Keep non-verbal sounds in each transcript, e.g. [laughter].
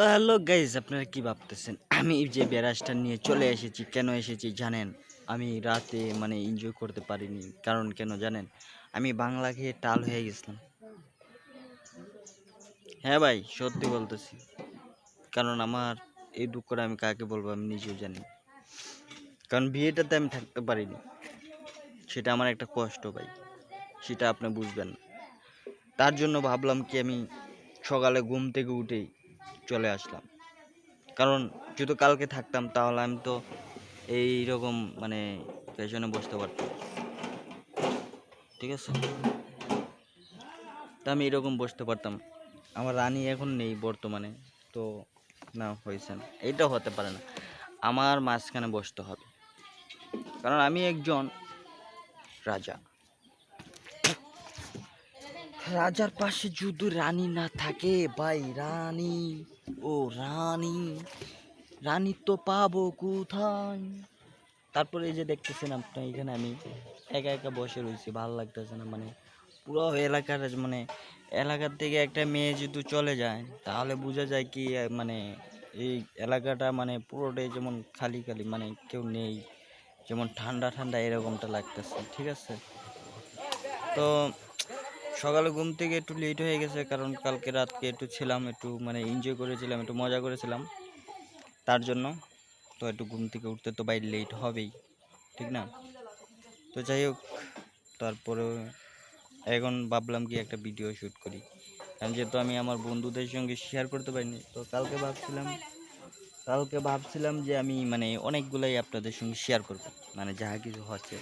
তো hello guys আপনারা কি ভাবতেছেন? আমি যে ব্যারাজটা নিয়ে চলে এসেছি, কেন এসেছি জানেন? আমি রাতে মানে এনজয় করতে পারিনি। কারণ কেন জানেন? আমি বাংলা খেয়ে টাল হয়ে গেছিলাম। হ্যাঁ ভাই, সত্যি বলতেছি। কারণ আমার এই দুঃখটা আমি কাকে বলব আমি নিজেও জানি কারণ বিয়েটাতে আমি থাকতে পারিনি। সেটা আমার একটা কষ্ট ভাই। সেটা আপনি বুঝবেন তার জন্য ভাবলাম কি আমি সকালে ঘুম থেকে উঠেই চলে আসলাম। কারণ যদি কালকে থাকতাম, তাহলে আমি তো এই রকম মানে পেছনে বসতে পারতাম। ঠিক আছে? তা আমি এরকম বসতে পারতাম। আমার রানী এখন নেই বর্তমানে, তো না, হয়েছে না। এইটা হতে পারে না। আমার মাঝখানে বসতে হবে। কারণ আমি একজন রাজা। রাজার পাশে যদি রানী না থাকে, ভাই, রানী, ও রানী রানী তো পাবো কোথায়? তারপরে এই যে দেখতেছেন আপনার, এখানে আমি একা একা বসে রয়েছি, ভালো লাগতেছে না মানে পুরো এলাকার মানে এলাকার থেকে একটা মেয়ে যদি চলে যায়, তাহলে বোঝা যায় কি মানে এই এলাকাটা মানে পুরোটাই যেমন খালি খালি মানে কেউ নেই, যেমন ঠান্ডা ঠান্ডা এরকমটা লাগতেছে, ঠিক আছে? তো সকালে ঘুম থেকে একটু লেট হয়ে গেছে, কারণ কালকে রাতকে একটু ছিলাম, একটু মানে এনজয় করেছিলাম, একটু মজা করেছিলাম তার জন্য। তো একটু ঘুম থেকে উঠতে তো ভাই লেট হবেই, ঠিক না? তো যাই হোক, তারপরে এখন ভাবলাম কি একটা ভিডিও শ্যুট করি। কারণ যেহেতু আমি আমার বন্ধুদের সঙ্গে শেয়ার করতে পারিনি, তো কালকে ভাবছিলাম কালকে ভাবছিলাম যে আমি মানে অনেকগুলাই আপনাদের সঙ্গে শেয়ার করব মানে যাহা কিছু হচ্ছে।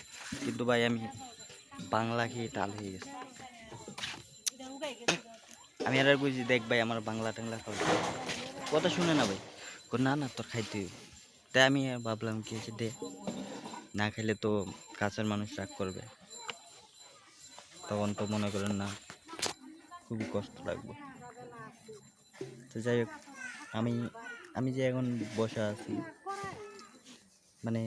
কিন্তু ভাই আমি বাংলা খেয়ে টাল হয়ে গেছে। আমি আর বুঝি দেখ ভাই, আমার বাংলা টাংলা খাওয়া কথা শুনে না ভাই। না না, তোর খাইতে তাই আমি ভাবলাম কি হচ্ছে, দে। না খেলে তো কাছের মানুষ রাগ করবে। তখন তো মনে করেন না, খুবই কষ্ট লাগবে। তো যাই হোক, আমি আমি যে এখন বসা আছি মানে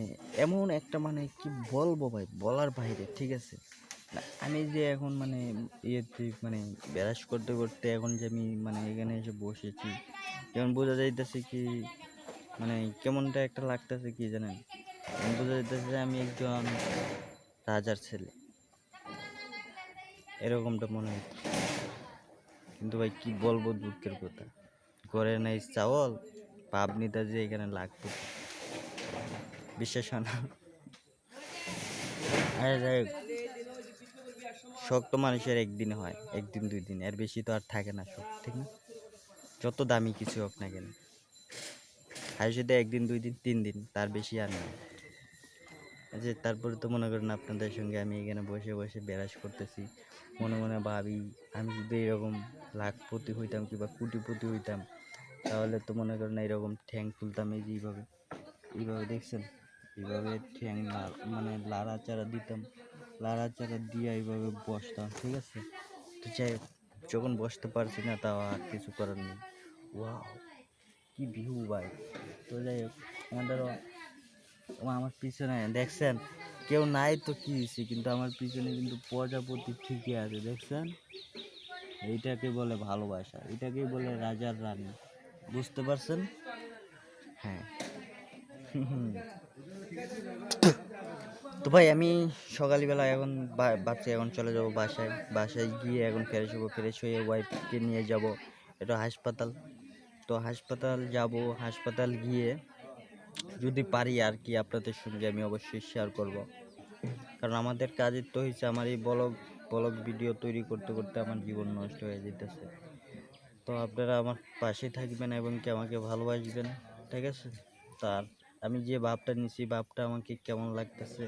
এমন একটা মানে কি বলব ভাই, বলার বাইরে, ঠিক আছে? আমি যে এখন মানে ইয়েতে মানে ব্যারাস করতে করতে এখন যে আমি মানে এখানে এসে বসেছি, যেমন বোঝা যাইতেছে কি মানে কেমনটা একটা লাগতেছে কি জানেন? বোঝা যাইতেছে যে আমি একজন রাজার ছেলে। এরকমটা মনে হচ্ছে কিন্তু ভাই কি বলব দুঃখের কথা। ঘরে নাই চাওয়াল পাবনিটা যে এখানে লাগতো বিশ্বাস হয় না। আরে যাই শখ তো মানুষের একদিন হয়, একদিন, দুই দিন। এর বেশি তো আর থাকে না শখ ঠিক না? যত দামি কিছু হোক না কেন। হাইসেতে একদিন, দুই দিন, তিন দিন, তার বেশি আর নেই যে তারপরে তো মনে করেন আপনাদের সঙ্গে আমি এখানে বসে বসে বেরাস করতেছি। মনে মনে ভাবি, আমি যদি এরকম লাখপতি হইতাম কিংবা কোটিপতি হইতাম, তাহলে তো মনে করেন এরকম ঠ্যাং তুলতাম এই যে এইভাবে। এইভাবে দেখছেন? এইভাবে ঠ্যাং মানে লাড়াচাড়া দিতাম। লাড়াচাড়া দিয়ে এইভাবে বসতাম, ঠিক আছে? তো যাই যখন বসতে পারছি না তাও আর কিছু করার নেই। ওয়াও, কি ভিউ ভাই। তো যাই হোক, আমাদেরও আমার পিছনে, দেখছেন? কেউ নাই তো কি হয়েছে কিন্তু আমার পিছনে কিন্তু প্রজাপতি ঠিকই আছে, দেখছেন? এইটাকে বলে ভালোবাসা, এটাকেই বলে রাজার রানী। বুঝতে পারছেন? হ্যাঁ। তো ভাই, আমি সকালবেলা এখন বা- ভাবছি এখন চলে যাব বাসায়। বাসায় গিয়ে এখন ফ্রেশ হব ফ্রেশ হয়ে ওয়াইফকে নিয়ে যাব। এটা হাসপাতাল। তো হাসপাতাল যাব। হাসপাতাল গিয়ে যদি পারি আর কি আপনাদের সঙ্গে আমি অবশ্যই শেয়ার করব। কারণ আমাদের কাজের তো হয়েছে, আমার এই ব্লগ ব্লগ ভিডিও তৈরি করতে করতে আমার জীবন নষ্ট হয়ে যেতেছে। তো আপনারা আমার পাশে থাকবেন এবং কি আমাকে ভালোবাসবেন, ঠিক আছে? তার আমি যে ভাবটা নিছি, ভাবটা আমাকে কেমন লাগতেছে,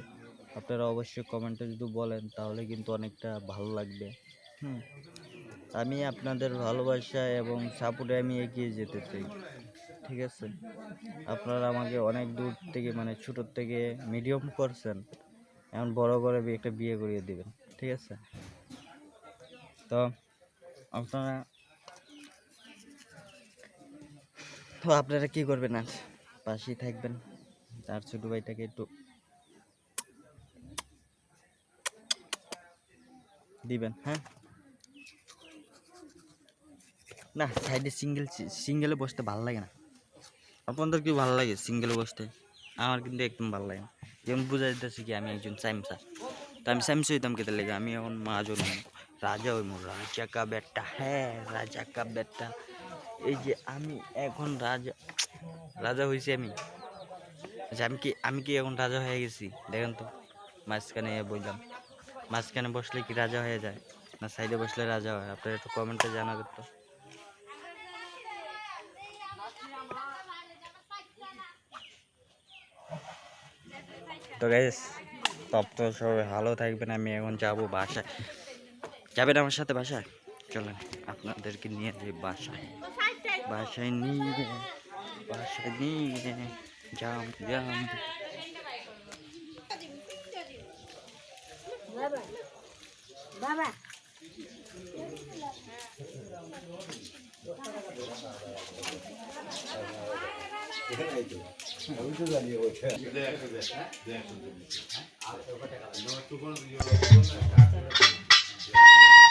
আপনারা অবশ্যই কমেন্টে যদি বলেন, তাহলে কিন্তু অনেকটা ভালো লাগবে। হুম। আমি আপনাদের ভালোবাসা এবং সাপোর্টে আমি এগিয়ে যেতে চাই। ঠিক আছে? আপনারা আমাকে অনেক দূর থেকে মানে ছোটোর থেকে মিডিয়াম করছেন। এখন বড় করে একটা বিয়ে করিয়ে দেবেন। ঠিক আছে? তো আপনারা তো আপনারা কি করবেন আর পাশেই থাকবেন। আর ছোটো ভাইটাকে একটু দিবেন হ্যাঁ? না সাইডে সিঙ্গেল সিঙ্গেলে বসতে ভালো লাগে না। আপনাদের কি ভালো লাগে সিঙ্গেলে বসতে? আমার কিন্তু একদম ভালো লাগে না। যেমন বুঝা যেতেছে কি, আমি একজন সাইমসা তো আমি সাইমস হইতাম কেটে লেগে? আমি এখন মাহাজন রাজা হইম রাজা কা বেটা হ্যাঁ রাজা কা বেটা। এই যে আমি এখন রাজা রাজা হয়েছি আমি। আচ্ছা আমি কি আমি কি এখন রাজা হয়ে গেছি? দেখেন তো, মাঝখানে বললাম মাঝখানে বসলে কি রাজা হয়ে যায়? না সাইডে বসলে রাজা হয়? আপনারা একটু কমেন্টে জানাবেন তো। তো গাইস তব তো সবাই ভালো থাকবেন, আমি এখন যাব বাসায়। যাবেন আমার সাথে বাসায়? চলেন, আপনাদেরকে নিয়ে যাই বাসায়। বাসায় নিয়ে বাসায় নিয়ে যাম যাম। বাবা [laughs]